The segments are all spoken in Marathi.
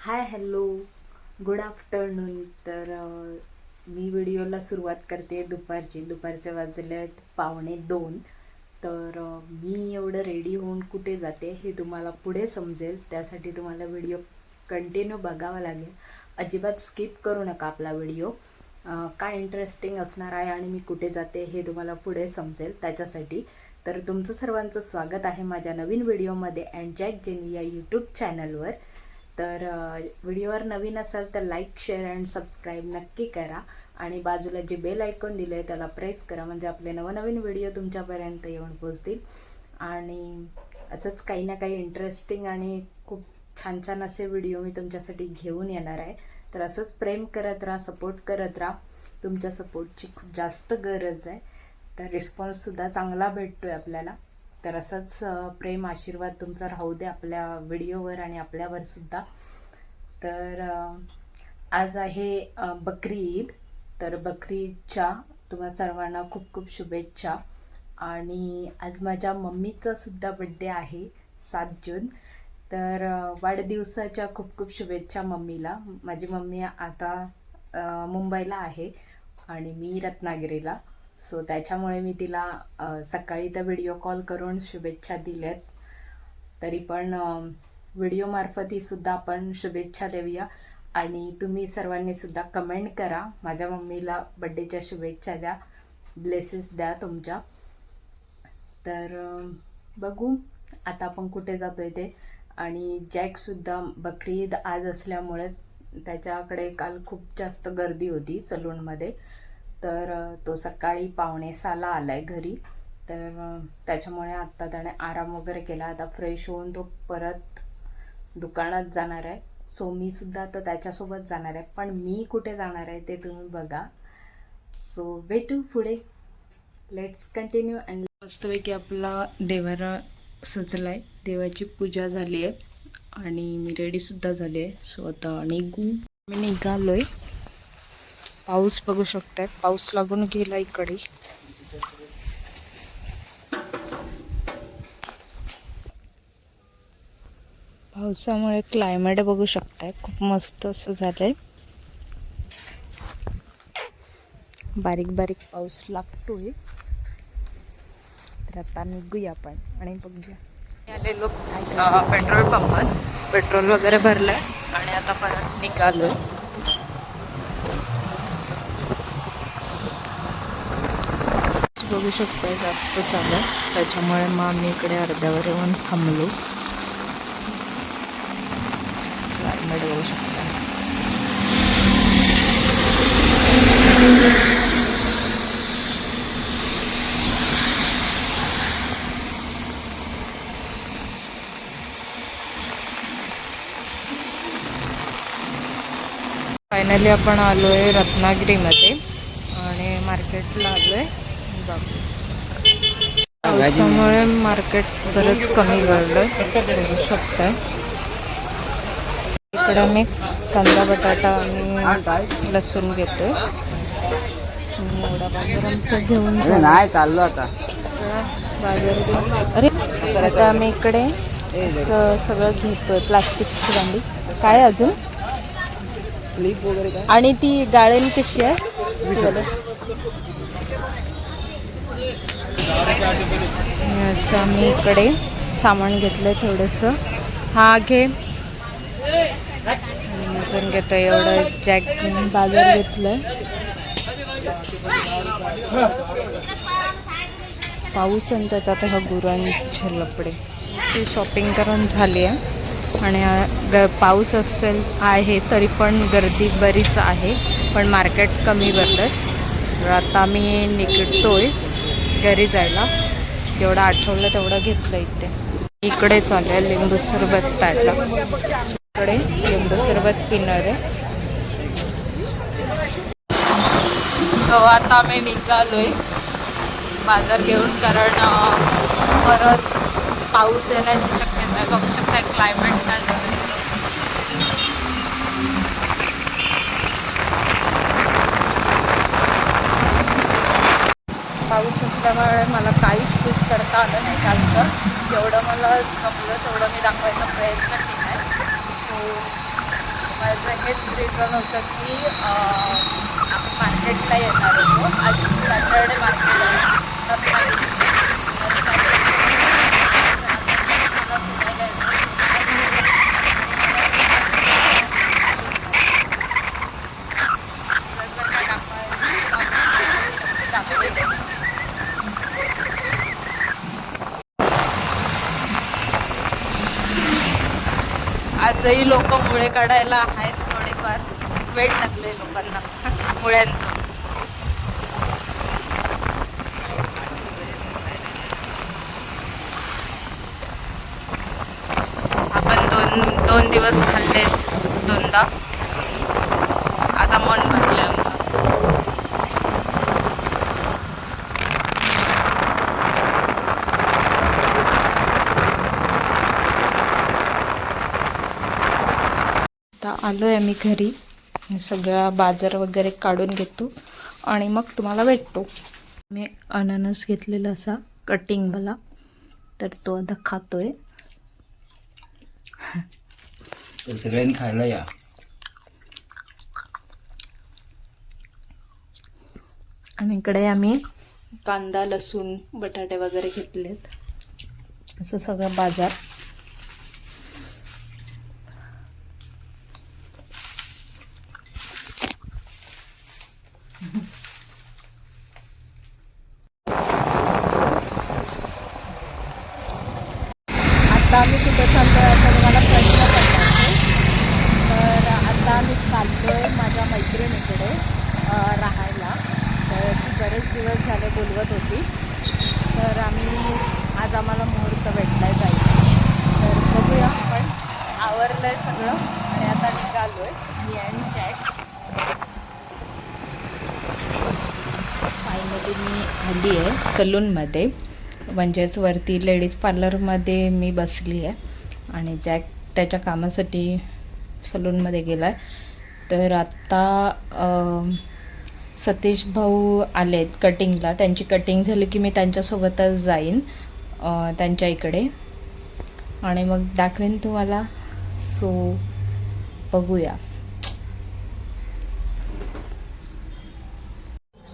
हाय हॅलो गुड आफ्टरनून तर मी व्हिडिओला सुरुवात करते दुपारची. दुपारचे वाजले आहेत पावणे दोन. तर मी एवढं रेडी होऊन कुठे जाते हे तुम्हाला पुढे समजेल. त्यासाठी तुम्हाला व्हिडिओ कंटिन्यू बघावा लागेल. अजिबात स्किप करू नका आपला व्हिडिओ काय इंटरेस्टिंग असणार आहे आणि मी कुठे जाते हे तुम्हाला पुढे समजेल त्याच्यासाठी. तर तुमचं सर्वांचं स्वागत आहे माझ्या नवीन व्हिडिओमध्ये अँड जॅक जेनी या यूट्यूब चॅनलवर तर व्हिडिओवर नवीन असाल तर लाईक शेअर अँड सबस्क्राईब नक्की करा. आणि बाजूला जे बेल ऐकून दिलं आहे त्याला प्रेस करा म्हणजे आपले नवनवीन व्हिडिओ तुमच्यापर्यंत येऊन पोहोचतील. आणि असंच काही ना काही इंटरेस्टिंग आणि खूप छान छान असे व्हिडिओ मी तुमच्यासाठी घेऊन येणार आहे. तर असंच प्रेम करत राहा सपोर्ट करत राहा. तुमच्या सपोर्टची खूप जास्त गरज आहे. तर रिस्पॉन्ससुद्धा चांगला भेटतो आहे आपल्याला. तर असंच प्रेम आशीर्वाद तुमचा राहू दे आपल्या व्हिडिओवर आणि आपल्यावर सुद्धा. तर आज आहे बकरी ईद. तर बकरी ईदच्या तुम्हा सर्वांना खूप खूप शुभेच्छा. आणि आज माझ्या मम्मीचा सुद्धा बड्डे आहे सात जून. तर वाढदिवसाच्या खूप खूप शुभेच्छा मम्मीला. माझी मम्मी आता मुंबईला आहे आणि मी रत्नागिरीला. सो त्याच्यामुळे मी तिला सकाळी तर व्हिडिओ कॉल करून शुभेच्छा दिल्यात. तरी पण व्हिडिओमार्फत ही सुद्धा आपण शुभेच्छा देऊया. आणि तुम्ही सर्वांनी सुद्धा कमेंट करा. माझ्या मम्मीला बड्डेच्या शुभेच्छा द्या. ब्लेसेस द्या तुमच्या. तर बघू. आता आपण कुठे जातो आहे ते. आणि जॅकसुद्धा बकरी ईद आज असल्यामुळे त्याच्याकडे काल खूप जास्त गर्दी होती सलूनमध्ये. तर तो सकाळी पावणे आला आहे घरी. तर त्याच्यामुळे आत्ता त्याने आराम वगैरे केला. आता फ्रेश होऊन तो परत दुकानात जाणार आहे. सो मी सुद्धा आता त्याच्यासोबत जाणार आहे. पण मी कुठे जाणार आहे ते तुम्ही बघा. सो भेटू पुढे. लेट्स कंटिन्यू अँड मस्तपैकी आपला देवारा आहे देवाची पूजा झाली आहे. आणि मी रेडीसुद्धा झाली आहे. सो आता निघू. मी आहे पाऊस बघू शकताय. पाऊस लागून गेला इकडे. पावसामुळे क्लायमेट बघू शकताय. खूप मस्त असं झालंय. बारीक बारीक पाऊस लागतोय. तर आता निघूया आपण आणि बघूया. आलेलो पेट्रोल पंपात. पेट्रोल वगैरे भरलंय आणि आता परत निघालोय. बघू शकतोय जास्त चालू त्याच्यामुळे मग आम्ही इकडे अर्ध्यावर येऊन थांबलो. क्लायमेट बघू शकता फायनली आपण आलोय रत्नागिरीमध्ये आणि मार्केटला आलोय. आहे पावसामुळे मार्केट बरंच कमी गळलं. बघू शकताय. इकडे मी कांदा बटाटा आणि लसूण घेतोय. घेऊन. नाही चाललो आता. बाजार अरे आता आम्ही इकडे सगळं घेतोय प्लास्टिकची बांडी काय अजून? क्लिप वगैरे काय? आणि ती डाळेल कशी आहे ती बघा. आणि असं आम्ही इकडे सामान घेतलंय थोडंसं. हा घे. अजून घेतो एवढं जॅक बाजार घेतलंय. पाऊस आणि आता हा गुरांचे लपडे. ती शॉपिंग करून झाली आहे. आणि ग पाऊस असेल आहे तरी पण गर्दी बरीच आहे. पण मार्केट कमी भरलं तर आता निघतो आहे घरी जायला. जेवढं आठवलं तेवढं घेतलं इथे. इकडे चालू आहे लिंबू सरबत प्यायला. इकडे लिंबू सरबत पिणार आहे. सो आता आम्ही निघालोय बाजार घेऊन कारण परत पाऊस येण्याची शक्यता करू शकता क्लायमेट काय झालं पाऊस असल्यामुळे मला काहीच शूट करता आलं नाही जास्त. जेवढं मला जमलं तेवढं मी दाखवायचा प्रयत्न केला आहे सो माझं हेच रिझन होतं की आपण मार्केटला येणार होतो. आज सॅटरडे मार्केट आहे रत्नागिरीचं. तर त्याच्यामुळे मला फिरायला येतो. दिवसभर काय कामं- दाखवते. आजही लोक मुळे काढायला आहेत थोडेफार. वेळ लागले लोकांना. मुळ्यांचं. आपण दोन दोन दिवस खाल्लेत दोनदा. आता मन भरलं आमचं आता आलो आहे मी घरी सगळा बाजार वगैरे काढून घेतो. आणि मग तुम्हाला भेटतो. मी अननस घेतलेला असा कटिंगवाला तर तो आता खातोय. सगळ्यांनी खायला या. आणि इकडे आम्ही कांदा लसूण बटाटे वगैरे घेतलेत. असं सगळं बाजार आता आम्ही कुठे चाललोय असा तुम्हाला प्रश्न पडला असेल. तर चाललो आहे माझ्या मैत्रिणीकडे राहायला. तर ती बरेच दिवस झाले बोलवत होती. तर आम्ही आज आम्हाला मुहूर्त भेटला जायचं तर बघूया आपण. आवरलं आहे सगळं आणि आता निघालोय. मी अँड चॅट फायनली मी आली आहे सलूनमध्ये. म्हणजेच वरती लेडीज पार्लरमध्ये मी बसली आहे आणि जॅक त्याच्या कामासाठी सलूनमध्ये गेला आहे तर आत्ता सतीश भाऊ आले आहेत कटिंगला त्यांची कटिंग झाली की मी त्यांच्यासोबतच जाईन त्यांच्या इकडे. आणि मग दाखवेन तुम्हाला. सो बघूया.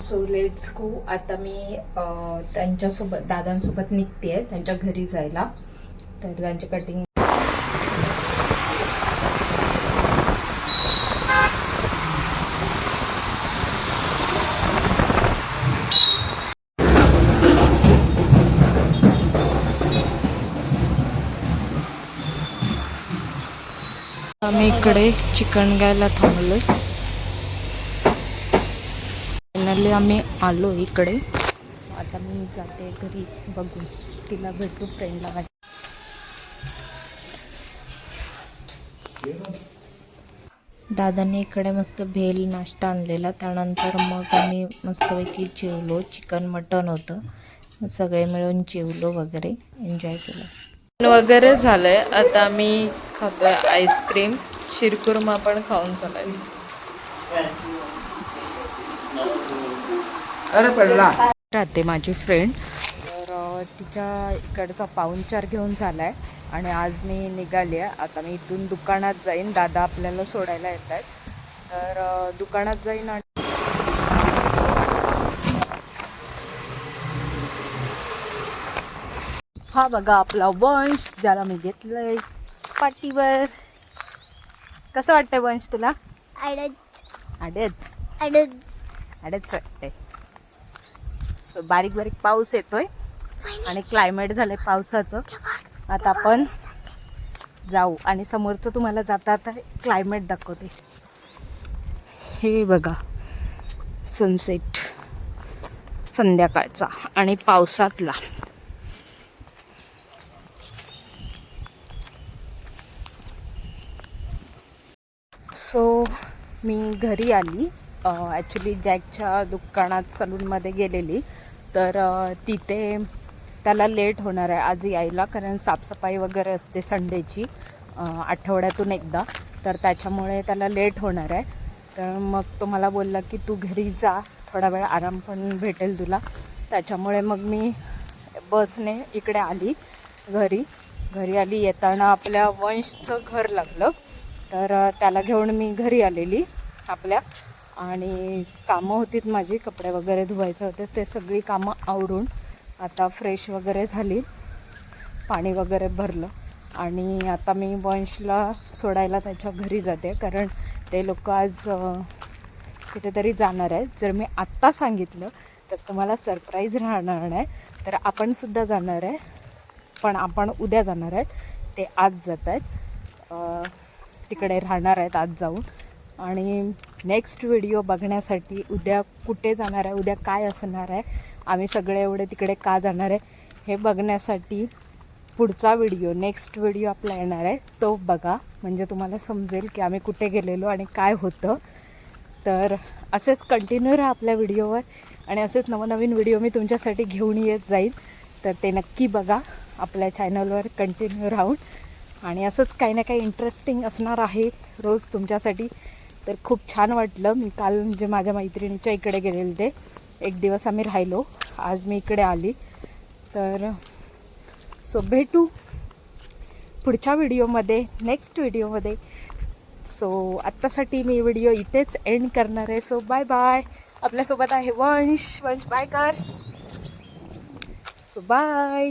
सो लेट्स गो आता मी त्यांच्यासोबत दादांसोबत निघते आहे त्यांच्या घरी जायला. तर त्यांची कटिंग आम्ही इकडे चिकन घ्यायला थांबलोय. फायनली आम्ही आलो इकडे. आता मी जाते घरी बघू तिला भेटू फ्रेंडला वाट दादाने इकडे मस्त भेल नाश्ता आणलेला. त्यानंतर मग आम्ही मस्तपैकी जेवलो. चिकन मटन होतं. सगळे मिळून जेवलो वगैरे. एन्जॉय केलं. वगैरे झालंय. आता आम्ही खातोय आईस्क्रीम. शिरकुर्मा पण खाऊन झालाय. अरे पडला. राहते माझी फ्रेंड तर तिच्या इकडचा पाहुणचार घेऊन झाला आहे आणि आज मी निघाली आहे आता मी इथून दुकानात जाईन. दादा आपल्याला सोडायला येत आहेत तर दुकानात जाईन आणि हा बघा आपला वंश ज्याला मी घेतलंय. पाठीवर. कसं वाटतंय वंश तुला? अडच अडेच अडच अडेच वाटतंय. So, बारीक बारीक पाऊस येतोय आणि क्लायमेट झालंय पावसाचं. आता आपण जाऊ आणि समोरचं तुम्हाला जाता आता क्लायमेट दाखवते. हे बघा. सनसेट संध्याकाळचा आणि पावसातला सो मी घरी आली. ॲक्च्युली जॅकच्या दुकानात सलूनमध्ये गेलेली. तर तिथे त्याला लेट होणार आहे. आज यायला कारण साफसफाई वगैरे असते संडेची आठवड्यातून एकदा. तर त्याच्यामुळे त्याला लेट होणार आहे. तर मग तो मला बोलला की तू घरी जा. थोडा वेळ आराम पण भेटेल तुला. त्याच्यामुळे मग मी बसने इकडे आली घरी. घरी आली येताना आपल्या वंशचं घर लागलं. तर त्याला घेऊन मी घरी आलेली. आपल्या आणि कामं होतीत माझी कपडे वगैरे धुवायचे होते ते सगळी कामं आवरून आता फ्रेश वगैरे झाली. पाणी वगैरे भरलं. आणि आता मी वंशला सोडायला त्याच्या घरी जाते कारण ते लोक आज कुठेतरी जाणार आहेत. जर मी आत्ता सांगितलं तर तुम्हाला सरप्राईज राहणार नाही. तर आपणसुद्धा जाणार आहे. पण आपण उद्या जाणार आहेत. ते आज जात आहेत. तिकडे राहणार आहेत आज जाऊन. आणि नेक्स्ट व्हिडिओ बघण्यासाठी उद्या कुठे जाणार आहे उद्या काय असणार आहे आम्ही सगळे एवढे तिकडे का जाणार आहे हे बघण्यासाठी पुढचा व्हिडिओ नेक्स्ट व्हिडिओ आपला येणार आहे. तो बघा म्हणजे तुम्हाला समजेल की आम्ही कुठे गेलेलो आणि काय होतं. तर असेच कंटिन्यू राहा आपल्या व्हिडिओवर आणि असेच नवनवीन व्हिडिओ मी तुमच्यासाठी घेऊन येत जाईल तर ते नक्की बघा आपल्या चॅनलवर कंटिन्यू राहून. आणि असंच काही ना काही इंटरेस्टिंग असणार आहे रोज तुमच्यासाठी. तर खूप छान वाटलं. मी काल म्हणजे माझ्या मैत्रिणीच्या इकडे गेलेले ते एक दिवस आम्ही राहिलो. आज मी इकडे आली. तर सो भेटू पुढच्या व्हिडिओमध्ये नेक्स्ट व्हिडिओमध्ये. सो आत्तासाठी मी व्हिडिओ इथेच एंड करणार आहे. सो बाय बाय आपल्यासोबत आहे वंश. वंश बाय कर. So bye